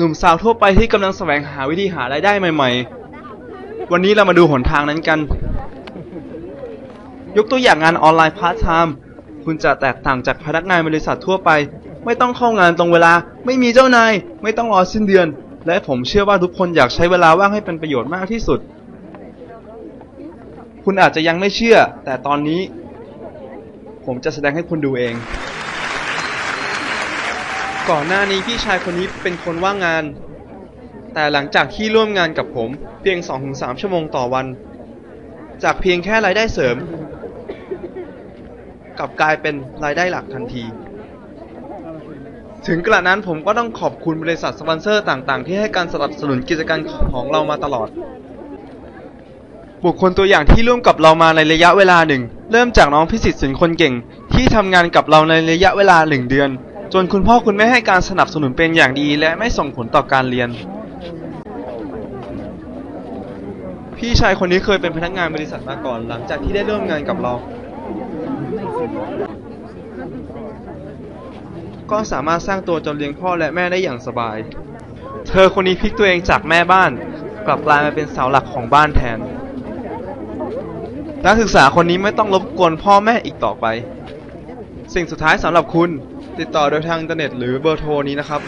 หนุ่มสาวทั่วไปที่กำลังแสวงหาวิธีหารายได้ใหม่ ๆ วันนี้เรามาดูหนทางนั้นกัน ยกตัวอย่างงานออนไลน์พาร์ทไทม์คุณจะแตกต่างจากพนักงานบริษัททั่วไป ไม่ต้องเข้างานตรงเวลา ไม่มีเจ้านาย ไม่ต้องรอสิ้นเดือน และผมเชื่อว่าทุกคนอยากใช้เวลาว่างให้เป็นประโยชน์มากที่สุด คุณอาจจะยังไม่เชื่อ แต่ตอนนี้ ผมจะแสดงให้คุณดูเอง ก่อนหน้านี้พี่ชายคนนี้เป็นคนว่างงาน แต่หลังจากที่ร่วมงานกับผมเพียง 2-3 ชั่วโมงต่อวัน จากเพียงแค่รายได้เสริม กลับกลายเป็นรายได้หลักทันที ถึงกระนั้นผมก็ต้องขอบคุณบริษัทสปอนเซอร์ต่างๆ ที่ให้การสนับสนุนกิจการของเรามาตลอด บุคคลตัวอย่างที่ร่วมกับเรามาในระยะเวลาหนึ่ง เริ่มจากน้องพิสิทธิ์สินคนเก่ง ที่ทำงานกับเราในระยะเวลาหนึ่งเดือน จนคุณพ่อคุณแม่ให้การสนับสนุนเป็นอย่างดีและไม่ส่งผลต่อการเรียน พี่ชายคนนี้เคยเป็นพนักงานบริษัทมาก่อนหลังจากที่ได้ร่วมงานกับเรา ก็สามารถสร้างตัวจนเลี้ยงพ่อและแม่ได้อย่างสบาย เธอคนนี้พลิกตัวเองจากแม่บ้าน กลับกลายมาเป็นเสาหลักของบ้านแทนนักศึกษาคนนี้ไม่ต้องรบกวนพ่อแม่อีกต่อไป สิ่งสุดท้ายสำหรับคุณ ติดต่อโดยทางอินเทอร์เน็ตหรือเบอร์โทรนี้นะครับ